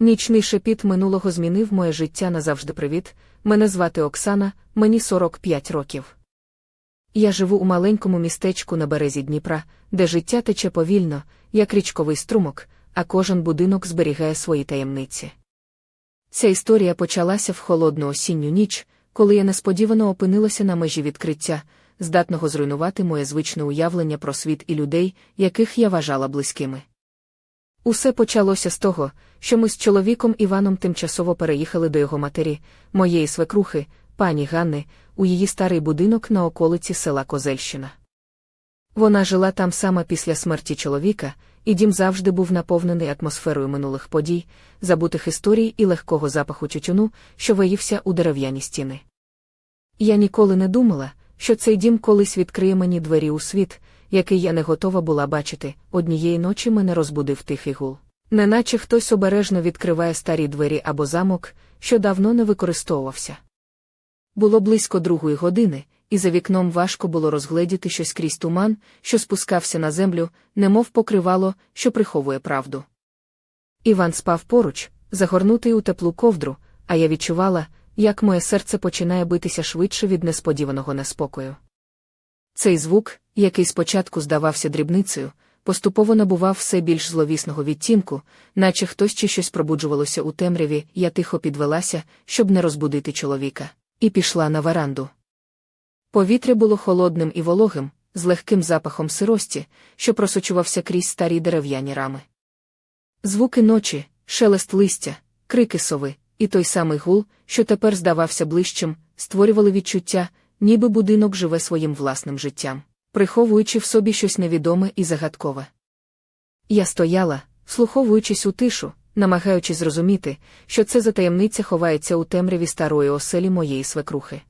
Нічний шепіт минулого змінив моє життя назавжди привіт. Мене звати Оксана, мені 45 років. Я живу у маленькому містечку на березі Дніпра, де життя тече повільно, як річковий струмок, а кожен будинок зберігає свої таємниці. Ця історія почалася в холодну осінню ніч, коли я несподівано опинилася на межі відкриття, здатного зруйнувати моє звичне уявлення про світ і людей, яких я вважала близькими. Усе почалося з того, що ми з чоловіком Іваном тимчасово переїхали до його матері, моєї свекрухи, пані Ганни, у її старий будинок на околиці села Козельщина. Вона жила там саме після смерті чоловіка, і дім завжди був наповнений атмосферою минулих подій, забутих історій і легкого запаху тютюну, що виївся у дерев'яні стіни. Я ніколи не думала, що цей дім колись відкриє мені двері у світ, який я не готова була бачити, однієї ночі мене розбудив тихий гул. Неначе хтось обережно відкриває старі двері або замок, що давно не використовувався. Було близько другої години, і за вікном важко було розгледіти щось крізь туман, що спускався на землю, немов покривало, що приховує правду. Іван спав поруч, загорнутий у теплу ковдру, а я відчувала, як моє серце починає битися швидше від несподіваного неспокою. Цей звук, який спочатку здавався дрібницею, поступово набував все більш зловісного відтінку, наче хтось чи щось пробуджувалося у темряві, я тихо підвелася, щоб не розбудити чоловіка, і пішла на веранду. Повітря було холодним і вологим, з легким запахом сирості, що просочувався крізь старі дерев'яні рами. Звуки ночі, шелест листя, крики сови, і той самий гул, що тепер здавався ближчим, створювали відчуття, ніби будинок живе своїм власним життям, приховуючи в собі щось невідоме і загадкове. Я стояла, слуховуючись у тишу, намагаючись зрозуміти, що це за таємниця ховається у темряві старої оселі моєї свекрухи.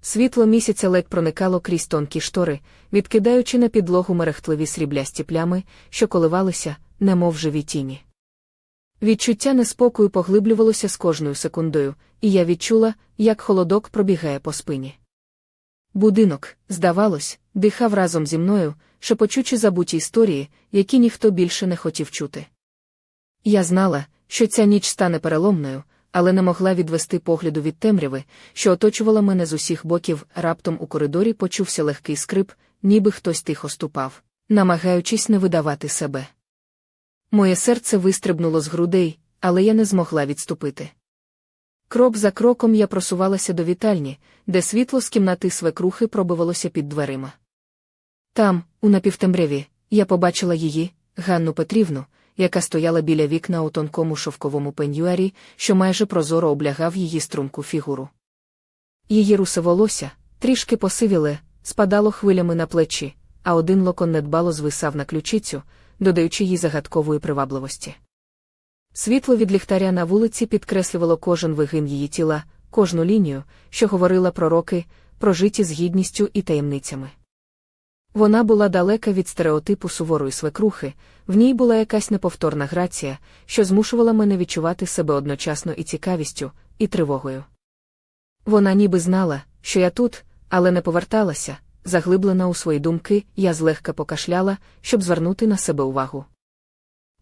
Світло місяця ледь проникало крізь тонкі штори, відкидаючи на підлогу мерехтливі сріблясті плями, що коливалися, немов живі тіні. Відчуття неспокою поглиблювалося з кожною секундою, і я відчула, як холодок пробігає по спині. Будинок, здавалось, дихав разом зі мною, шепочучи забуті історії, які ніхто більше не хотів чути. Я знала, що ця ніч стане переломною, але не могла відвести погляду від темряви, що оточувала мене з усіх боків, раптом у коридорі почувся легкий скрип, ніби хтось тихо ступав, намагаючись не видавати себе. Моє серце вистрибнуло з грудей, але я не змогла відступити. Крок за кроком я просувалася до вітальні, де світло з кімнати свекрухи пробивалося під дверима. Там, у напівтемряві, я побачила її, Ганну Петрівну, яка стояла біля вікна у тонкому шовковому пенюарі, що майже прозоро облягав її струнку фігуру. Її русе волосся, трішки посивіле, спадало хвилями на плечі, а один локон недбало звисав на ключицю, додаючи їй загадкової привабливості. Світло від ліхтаря на вулиці підкреслювало кожен вигин її тіла, кожну лінію, що говорила про роки, прожиті з гідністю і таємницями. Вона була далека від стереотипу суворої свекрухи, в ній була якась неповторна грація, що змушувала мене відчувати себе одночасно і цікавістю, і тривогою. Вона ніби знала, що я тут, але не поверталася, заглиблена у свої думки, я злегка покашляла, щоб звернути на себе увагу.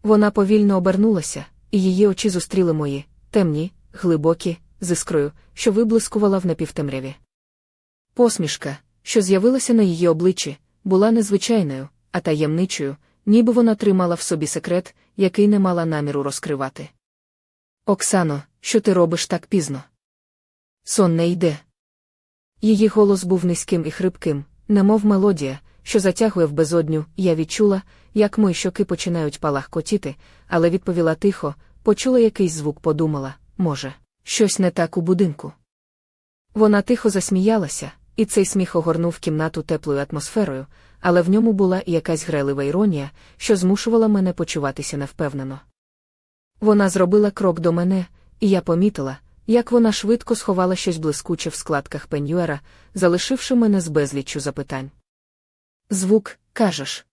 Вона повільно обернулася, і її очі зустріли мої, темні, глибокі, з іскрою, що виблискувала в напівтемряві. Посмішка, що з'явилася на її обличчі, була незвичайною, а таємничою, ніби вона тримала в собі секрет, який не мала наміру розкривати. Оксано, що ти робиш так пізно? Сон не йде. Її голос був низьким і хрипким, немов мелодія, що затягує в безодню, я відчула, як мої щоки починають палахкотіти, але відповіла тихо, почула якийсь звук, подумала може, щось не так у будинку. Вона тихо засміялася, і цей сміх огорнув кімнату теплою атмосферою, але в ньому була і якась грелива іронія, що змушувала мене почуватися невпевнено. Вона зробила крок до мене, і я помітила, як вона швидко сховала щось блискуче в складках пенюера, залишивши мене з безліччю запитань. Звук, кажеш.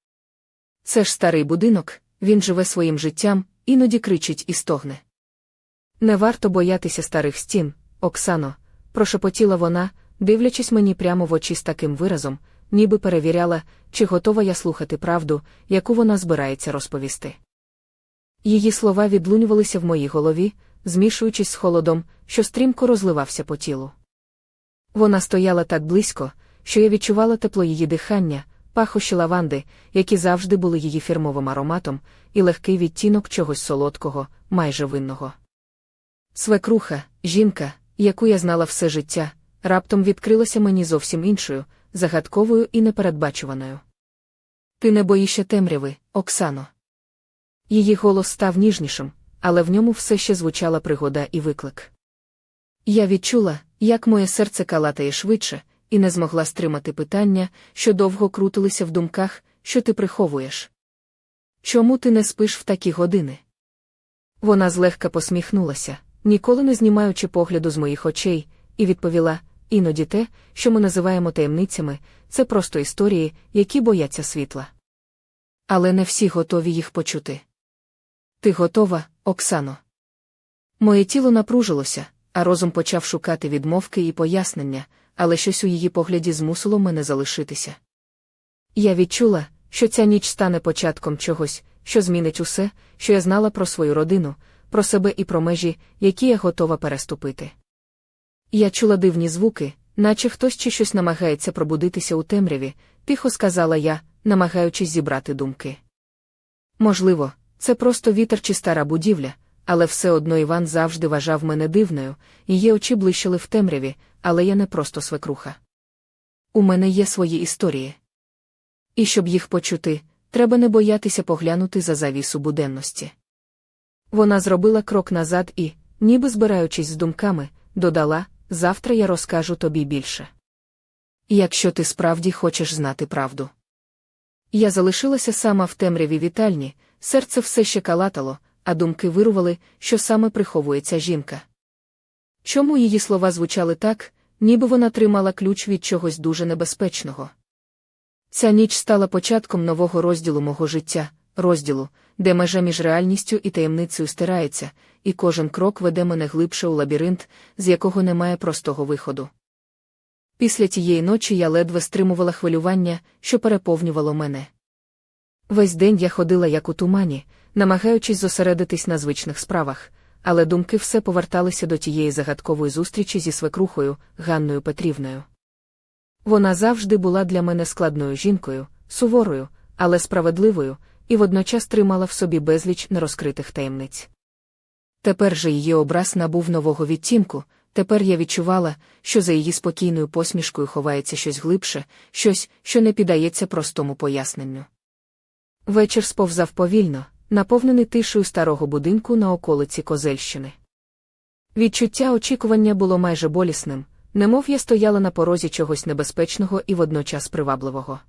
Це ж старий будинок, він живе своїм життям, іноді кричить і стогне. Не варто боятися старих стін, Оксано, прошепотіла вона, дивлячись мені прямо в очі з таким виразом, ніби перевіряла, чи готова я слухати правду, яку вона збирається розповісти. Її слова відлунювалися в моїй голові, змішуючись з холодом, що стрімко розливався по тілу. Вона стояла так близько, що я відчувала тепло її дихання, пахощі лаванди, які завжди були її фірмовим ароматом, і легкий відтінок чогось солодкого, майже винного. Свекруха, жінка, яку я знала все життя, раптом відкрилася мені зовсім іншою, загадковою і непередбачуваною. Ти не боїшся темряви, Оксано. Її голос став ніжнішим, але в ньому все ще звучала пригода і виклик. Я відчула, як моє серце калатає швидше, і не змогла стримати питання, що довго крутилися в думках, що ти приховуєш. Чому ти не спиш в такі години? Вона злегка посміхнулася, ніколи не знімаючи погляду з моїх очей, і відповіла: іноді те, що ми називаємо таємницями, це просто історії, які бояться світла. Але не всі готові їх почути. Ти готова, Оксано? Моє тіло напружилося, а розум почав шукати відмовки і пояснення, але щось у її погляді змусило мене залишитися. Я відчула, що ця ніч стане початком чогось, що змінить усе, що я знала про свою родину, про себе і про межі, які я готова переступити. Я чула дивні звуки, наче хтось чи щось намагається пробудитися у темряві, тихо сказала я, намагаючись зібрати думки. Можливо, це просто вітер чи стара будівля, але все одно Іван завжди вважав мене дивною, її очі блищили в темряві, але я не просто свекруха. У мене є свої історії. І щоб їх почути, треба не боятися поглянути за завісу буденності. Вона зробила крок назад і, ніби збираючись з думками, додала завтра я розкажу тобі більше. Якщо ти справді хочеш знати правду. Я залишилася сама в темряві вітальні, серце все ще калатало, а думки вирували, що саме приховується жінка. Чому її слова звучали так, ніби вона тримала ключ від чогось дуже небезпечного? Ця ніч стала початком нового розділу мого життя, розділу, де межа між реальністю і таємницею стирається, і кожен крок веде мене глибше у лабіринт, з якого немає простого виходу. Після тієї ночі я ледве стримувала хвилювання, що переповнювало мене. Весь день я ходила як у тумані, намагаючись зосередитись на звичних справах, але думки все поверталися до тієї загадкової зустрічі зі свекрухою Ганною Петрівною. Вона завжди була для мене складною жінкою, суворою, але справедливою, і водночас тримала в собі безліч нерозкритих таємниць. Тепер же її образ набув нового відтінку, тепер я відчувала, що за її спокійною посмішкою ховається щось глибше, щось, що не піддається простому поясненню. Вечір сповзав повільно, наповнений тишею старого будинку на околиці Козельщини. Відчуття очікування було майже болісним, немов я стояла на порозі чогось небезпечного і водночас привабливого.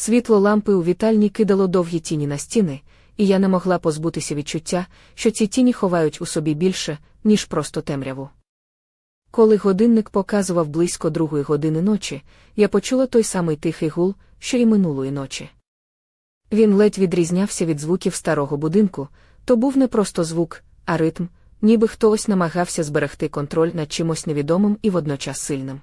Світло лампи у вітальні кидало довгі тіні на стіни, і я не могла позбутися відчуття, що ці тіні ховають у собі більше, ніж просто темряву. Коли годинник показував близько другої години ночі, я почула той самий тихий гул, що й минулої ночі. Він ледь відрізнявся від звуків старого будинку, то був не просто звук, а ритм, ніби хтось намагався зберегти контроль над чимось невідомим і водночас сильним.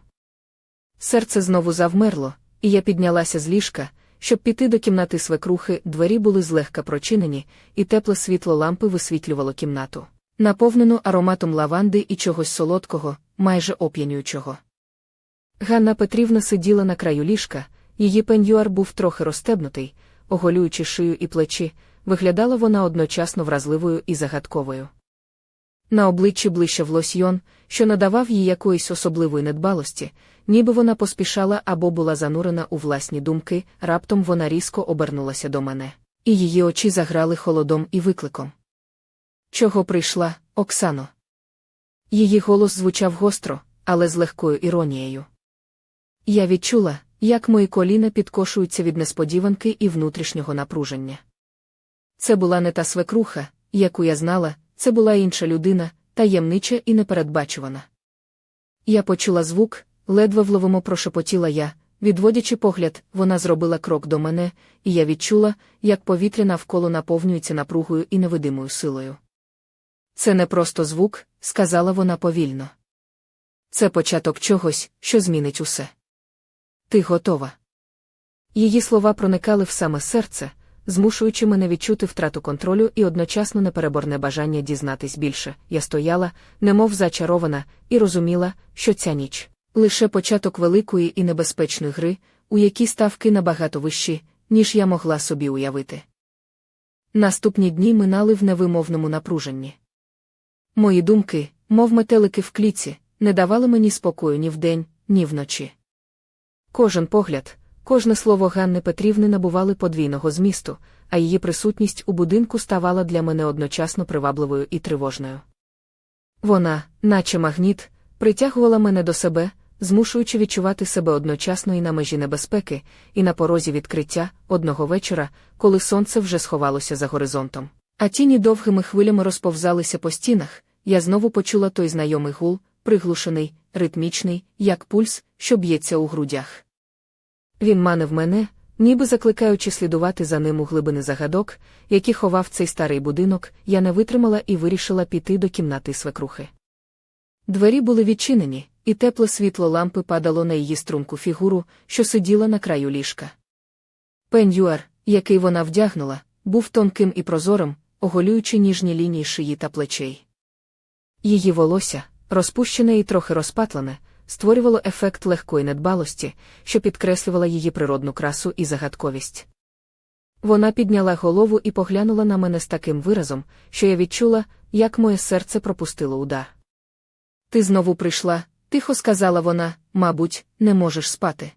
Серце знову завмерло, і я піднялася з ліжка, щоб піти до кімнати свекрухи, двері були злегка прочинені, і тепле світло лампи висвітлювало кімнату, наповнену ароматом лаванди і чогось солодкого, майже оп'янюючого. Ганна Петрівна сиділа на краю ліжка, її пеньюар був трохи розстебнутий, оголюючи шию і плечі, виглядала вона одночасно вразливою і загадковою. На обличчі блищав лосьйон, що надавав їй якоїсь особливої недбалості, ніби вона поспішала або була занурена у власні думки, раптом вона різко обернулася до мене, і її очі заграли холодом і викликом. Чого прийшла, Оксано? Її голос звучав гостро, але з легкою іронією. Я відчула, як мої коліна підкошуються від несподіванки і внутрішнього напруження. Це була не та свекруха, яку я знала, це була інша людина, таємнича і непередбачувана. Я почула звук, ледве вловимо прошепотіла я, відводячи погляд, вона зробила крок до мене, і я відчула, як повітря навколо наповнюється напругою і невидимою силою. Це не просто звук, сказала вона повільно. Це початок чогось, що змінить усе. Ти готова. Її слова проникали в саме серце, змушуючи мене відчути втрату контролю і одночасно непереборне бажання дізнатись більше. Я стояла, немов зачарована, і розуміла, що ця ніч лише початок великої і небезпечної гри, у якій ставки набагато вищі, ніж я могла собі уявити. Наступні дні минали в невимовному напруженні. Мої думки, мов метелики в кліці, не давали мені спокою ні вдень, ні вночі. Кожен погляд, кожне слово Ганни Петрівни набували подвійного змісту, а її присутність у будинку ставала для мене одночасно привабливою і тривожною. Вона, наче магніт, притягувала мене до себе, змушуючи відчувати себе одночасно і на межі небезпеки, і на порозі відкриття одного вечора, коли сонце вже сховалося за горизонтом. А тіні довгими хвилями розповзалися по стінах, я знову почула той знайомий гул, приглушений, ритмічний, як пульс, що б'ється у грудях. Він манив мене, ніби закликаючи слідувати за ним у глибини загадок, які ховав цей старий будинок, я не витримала і вирішила піти до кімнати свекрухи. Двері були відчинені, і тепле світло лампи падало на її струнку фігуру, що сиділа на краю ліжка. Пенюар, який вона вдягнула, був тонким і прозорим, оголюючи ніжні лінії шиї та плечей. Її волосся, розпущене і трохи розпатлене, створювало ефект легкої недбалості, що підкреслювала її природну красу і загадковість. Вона підняла голову і поглянула на мене з таким виразом, що я відчула, як моє серце пропустило удар. Ти знову прийшла, тихо сказала вона, мабуть, не можеш спати.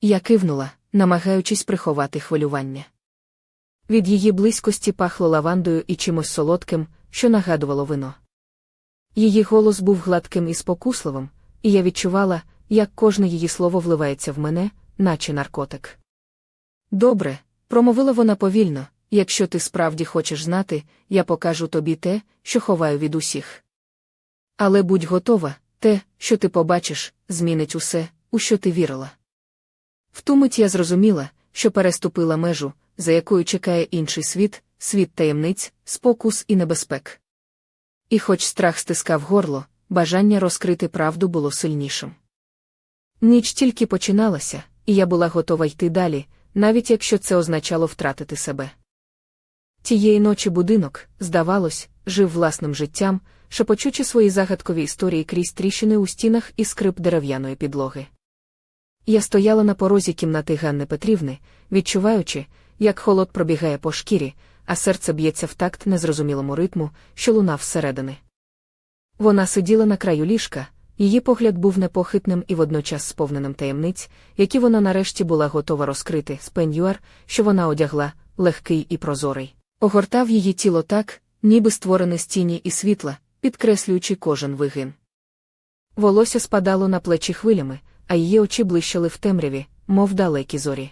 Я кивнула, намагаючись приховати хвилювання. Від її близькості пахло лавандою і чимось солодким, що нагадувало вино. Її голос був гладким і спокусливим, і я відчувала, як кожне її слово вливається в мене, наче наркотик. Добре, промовила вона повільно, якщо ти справді хочеш знати, я покажу тобі те, що ховаю від усіх. Але будь готова, те, що ти побачиш, змінить усе, у що ти вірила. В ту мить я зрозуміла, що переступила межу, за якою чекає інший світ, світ таємниць, спокус і небезпек. І хоч страх стискав горло, бажання розкрити правду було сильнішим. Ніч тільки починалася, і я була готова йти далі, навіть якщо це означало втратити себе. Тієї ночі будинок, здавалось, жив власним життям, шепочучи свої загадкові історії крізь тріщини у стінах і скрип дерев'яної підлоги. Я стояла на порозі кімнати Ганни Петрівни, відчуваючи, як холод пробігає по шкірі, а серце б'ється в такт незрозумілому ритму, що лунав зсередини. Вона сиділа на краю ліжка, її погляд був непохитним і водночас сповненим таємниць, які вона нарешті була готова розкрити з пенюар, що вона одягла, легкий і прозорий. Огортав її тіло так, ніби створене з тіні і світла, підкреслюючи кожен вигин. Волосся спадало на плечі хвилями, а її очі блищали в темряві, мов далекі зорі.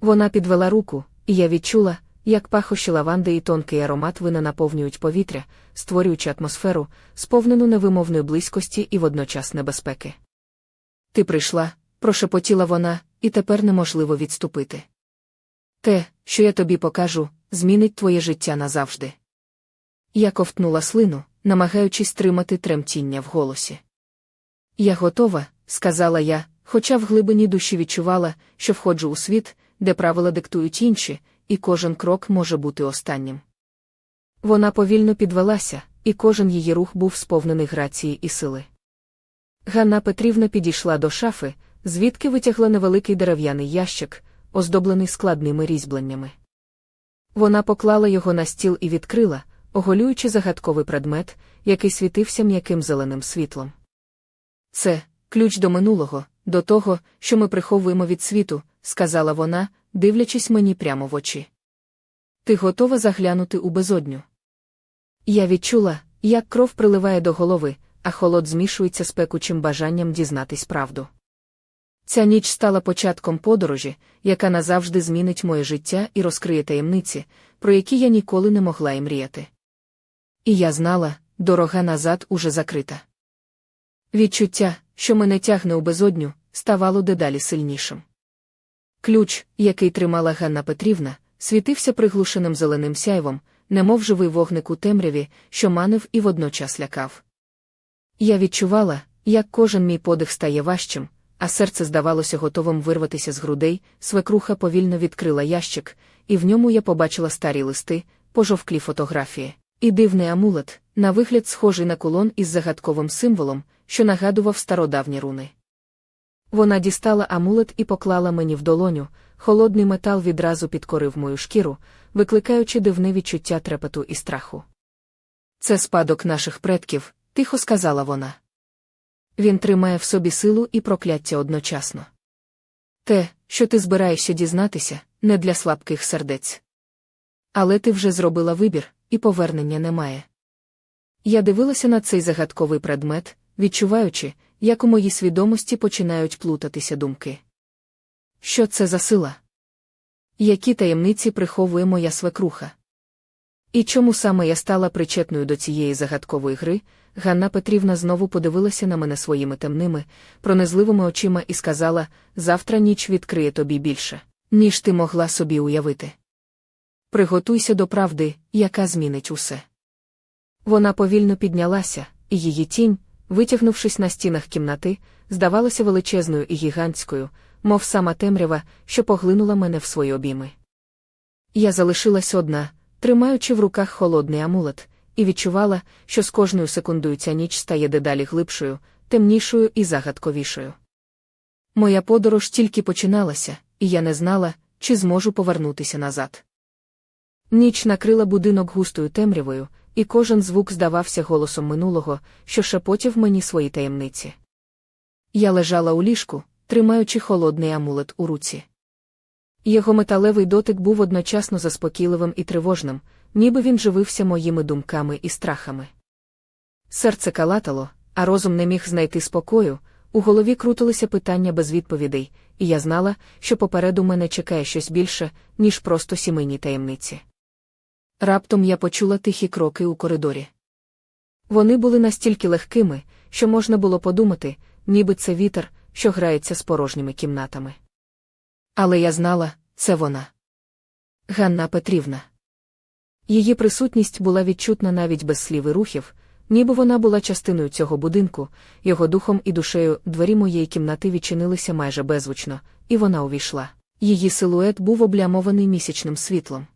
Вона підвела руку, і я відчула, як пахощі лаванди і тонкий аромат вина наповнюють повітря, створюючи атмосферу, сповнену невимовної близькості і водночас небезпеки. Ти прийшла, прошепотіла вона, і тепер неможливо відступити. Те, що я тобі покажу, змінить твоє життя назавжди. Я ковтнула слину, намагаючись тримати тремтіння в голосі. Я готова, сказала я, хоча в глибині душі відчувала, що входжу у світ, де правила диктують інші, і кожен крок може бути останнім. Вона повільно підвелася, і кожен її рух був сповнений грації і сили. Ганна Петрівна підійшла до шафи, звідки витягла невеликий дерев'яний ящик, оздоблений складними різьбленнями. Вона поклала його на стіл і відкрила, оголюючи загадковий предмет, який світився м'яким зеленим світлом. Це ключ до минулого, до того, що ми приховуємо від світу, сказала вона, дивлячись мені прямо в очі. Ти готова заглянути у безодню? Я відчула, як кров приливає до голови, а холод змішується з пекучим бажанням дізнатись правду. Ця ніч стала початком подорожі, яка назавжди змінить моє життя і розкриє таємниці, про які я ніколи не могла й мріяти. І я знала, дорога назад уже закрита. Відчуття, що мене тягне у безодню, ставало дедалі сильнішим. Ключ, який тримала Ганна Петрівна, світився приглушеним зеленим сяйвом, немов живий вогник у темряві, що манив і водночас лякав. Я відчувала, як кожен мій подих стає важчим, а серце здавалося готовим вирватися з грудей, свекруха повільно відкрила ящик, і в ньому я побачила старі листи, пожовклі фотографії, і дивний амулет, на вигляд схожий на кулон із загадковим символом, що нагадував стародавні руни. Вона дістала амулет і поклала мені в долоню, холодний метал відразу підкорив мою шкіру, викликаючи дивне відчуття трепету і страху. Це спадок наших предків, тихо сказала вона. Він тримає в собі силу і прокляття одночасно. Те, що ти збираєшся дізнатися, не для слабких сердець. Але ти вже зробила вибір, і повернення немає. Я дивилася на цей загадковий предмет, відчуваючи, як у моїй свідомості починають плутатися думки. Що це за сила? Які таємниці приховує моя свекруха? І чому саме я стала причетною до цієї загадкової гри, Ганна Петрівна знову подивилася на мене своїми темними, пронизливими очима і сказала: завтра ніч відкриє тобі більше, ніж ти могла собі уявити. Приготуйся до правди, яка змінить усе. Вона повільно піднялася, і її тінь, витягнувшись на стінах кімнати, здавалася величезною і гігантською, мов сама темрява, що поглинула мене в свої обійми. Я залишилась одна, тримаючи в руках холодний амулет, і відчувала, що з кожною секундою ця ніч стає дедалі глибшою, темнішою і загадковішою. Моя подорож тільки починалася, і я не знала, чи зможу повернутися назад. Ніч накрила будинок густою темрявою, і кожен звук здавався голосом минулого, що шепотів мені свої таємниці. Я лежала у ліжку, тримаючи холодний амулет у руці. Його металевий дотик був одночасно заспокійливим і тривожним, ніби він живився моїми думками і страхами. Серце калатало, а розум не міг знайти спокою, у голові крутилися питання без відповідей, і я знала, що попереду мене чекає щось більше, ніж просто сімейні таємниці. Раптом я почула тихі кроки у коридорі. Вони були настільки легкими, що можна було подумати, ніби це вітер, що грається з порожніми кімнатами. Але я знала, це вона. Ганна Петрівна. Її присутність була відчутна навіть без слів і рухів, ніби вона була частиною цього будинку, його духом і душею двері моєї кімнати відчинилися майже беззвучно, і вона увійшла. Її силует був облямований місячним світлом.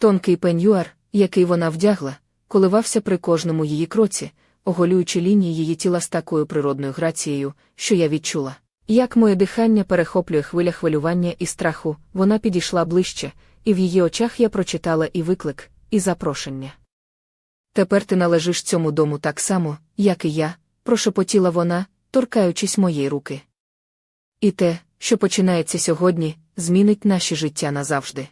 Тонкий пеньюар, який вона вдягла, коливався при кожному її кроці, оголюючи лінії її тіла з такою природною грацією, що я відчула. Як моє дихання перехоплює хвиля хвилювання і страху, вона підійшла ближче, і в її очах я прочитала і виклик, і запрошення. Тепер ти належиш цьому дому так само, як і я, прошепотіла вона, торкаючись моєї руки. І те, що починається сьогодні, змінить наші життя назавжди.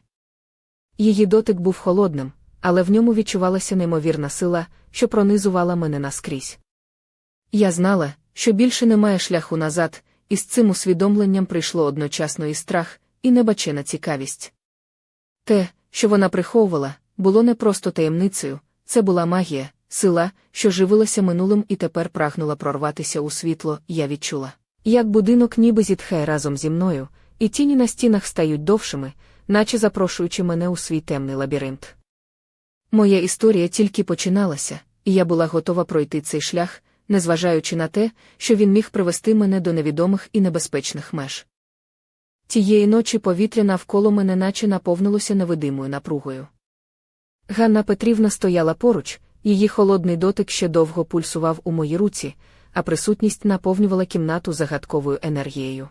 Її дотик був холодним, але в ньому відчувалася неймовірна сила, що пронизувала мене наскрізь. Я знала, що більше немає шляху назад, і з цим усвідомленням прийшло одночасно і страх, і небачена цікавість. Те, що вона приховувала, було не просто таємницею, це була магія, сила, що живилася минулим і тепер прагнула прорватися у світло, я відчула. Як будинок ніби зітхає разом зі мною, і тіні на стінах стають довшими, наче запрошуючи мене у свій темний лабіринт. Моя історія тільки починалася, і я була готова пройти цей шлях, незважаючи на те, що він міг привести мене до невідомих і небезпечних меж. Тієї ночі повітря навколо мене наче наповнилося невидимою напругою. Ганна Петрівна стояла поруч, її холодний дотик ще довго пульсував у моїй руці, а присутність наповнювала кімнату загадковою енергією.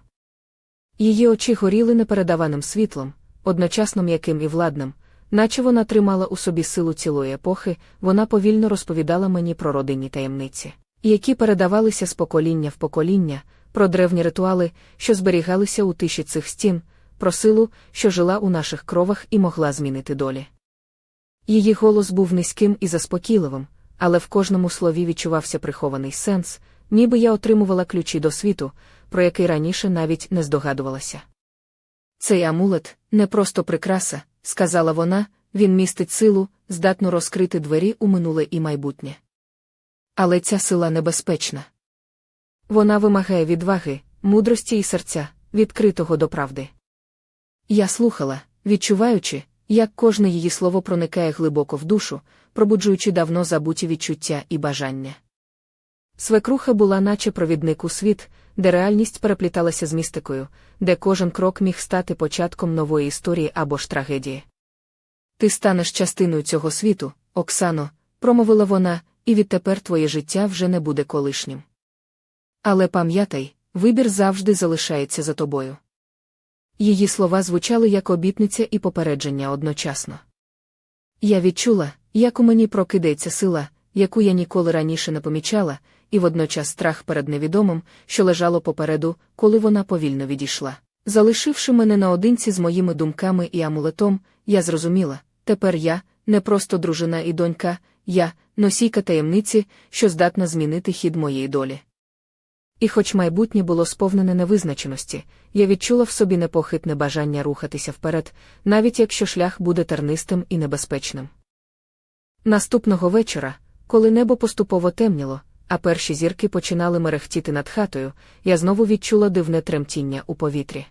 Її очі горіли непередаваним світлом, одночасно м'яким і владним, наче вона тримала у собі силу цілої епохи, вона повільно розповідала мені про родинні таємниці, які передавалися з покоління в покоління, про древні ритуали, що зберігалися у тиші цих стін, про силу, що жила у наших кровах і могла змінити долі. Її голос був низьким і заспокійливим, але в кожному слові відчувався прихований сенс, ніби я отримувала ключі до світу, про який раніше навіть не здогадувалася. Цей амулет не просто прикраса, сказала вона, він містить силу, здатну розкрити двері у минуле і майбутнє. Але ця сила небезпечна. Вона вимагає відваги, мудрості і серця, відкритого до правди. Я слухала, відчуваючи, як кожне її слово проникає глибоко в душу, пробуджуючи давно забуті відчуття і бажання. Свекруха була, наче провідник у світ, де реальність перепліталася з містикою, де кожен крок міг стати початком нової історії або ж трагедії. Ти станеш частиною цього світу, Оксано, промовила вона, і відтепер твоє життя вже не буде колишнім. Але пам'ятай, вибір завжди залишається за тобою. Її слова звучали як обітниця і попередження одночасно. Я відчула, як у мені прокидається сила, яку я ніколи раніше не помічала, і водночас страх перед невідомим, що лежало попереду, коли вона повільно відійшла. Залишивши мене наодинці з моїми думками і амулетом, я зрозуміла тепер я не просто дружина і донька, я носійка таємниці, що здатна змінити хід моєї долі. І хоч майбутнє було сповнене невизначеності, я відчула в собі непохитне бажання рухатися вперед, навіть якщо шлях буде тернистим і небезпечним. Наступного вечора, коли небо поступово темніло, а перші зірки починали мерехтіти над хатою, я знову відчула дивне тремтіння у повітрі.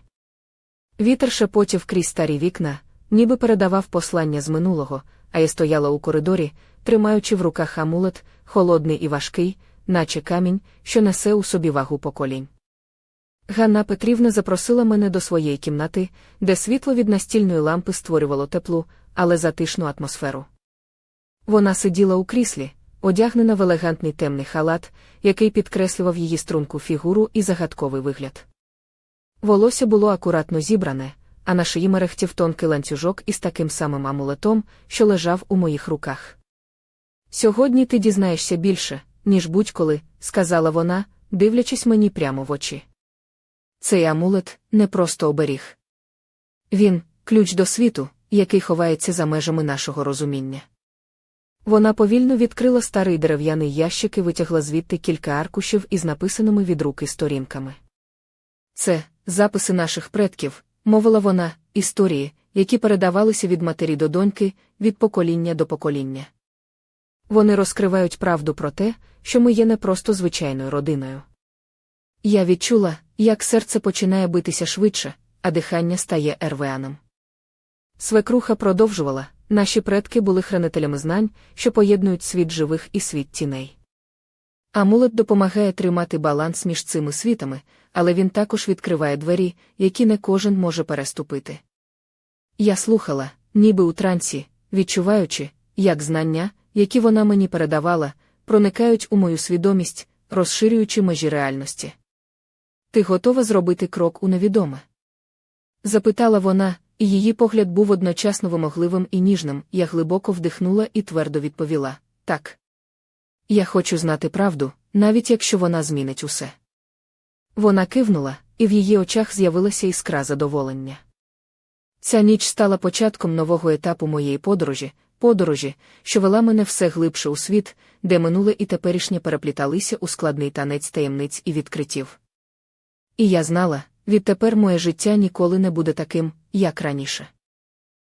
Вітер шепотів крізь старі вікна, ніби передавав послання з минулого, а я стояла у коридорі, тримаючи в руках амулет, холодний і важкий, наче камінь, що несе у собі вагу поколінь. Ганна Петрівна запросила мене до своєї кімнати, де світло від настільної лампи створювало теплу, але затишну атмосферу. Вона сиділа у кріслі, одягнена в елегантний темний халат, який підкреслював її струнку фігуру і загадковий вигляд. Волосся було акуратно зібране, а на шиї мерехтів тонкий ланцюжок із таким самим амулетом, що лежав у моїх руках. Сьогодні ти дізнаєшся більше, ніж будь-коли, сказала вона, дивлячись мені прямо в очі. Цей амулет не просто оберіг. Він ключ до світу, який ховається за межами нашого розуміння. Вона повільно відкрила старий дерев'яний ящик і витягла звідти кілька аркушів із написаними від руки сторінками. Це записи наших предків, мовила вона, історії, які передавалися від матері до доньки, від покоління до покоління. Вони розкривають правду про те, що ми є не просто звичайною родиною. Я відчула, як серце починає битися швидше, а дихання стає ервеаном. Свекруха продовжувала наші предки були хранителями знань, що поєднують світ живих і світ тіней. Амулет допомагає тримати баланс між цими світами, але він також відкриває двері, які не кожен може переступити. Я слухала, ніби у трансі, відчуваючи, як знання, які вона мені передавала, проникають у мою свідомість, розширюючи межі реальності. Ти готова зробити крок у невідоме? запитала вона, і її погляд був одночасно вимогливим і ніжним. Я глибоко вдихнула і твердо відповіла так. Я хочу знати правду, навіть якщо вона змінить усе. Вона кивнула, і в її очах з'явилася іскра задоволення. Ця ніч стала початком нового етапу моєї подорожі, подорожі, що вела мене все глибше у світ, де минуле і теперішнє перепліталися у складний танець таємниць і відкриттів. І я знала, відтепер моє життя ніколи не буде таким, як раніше.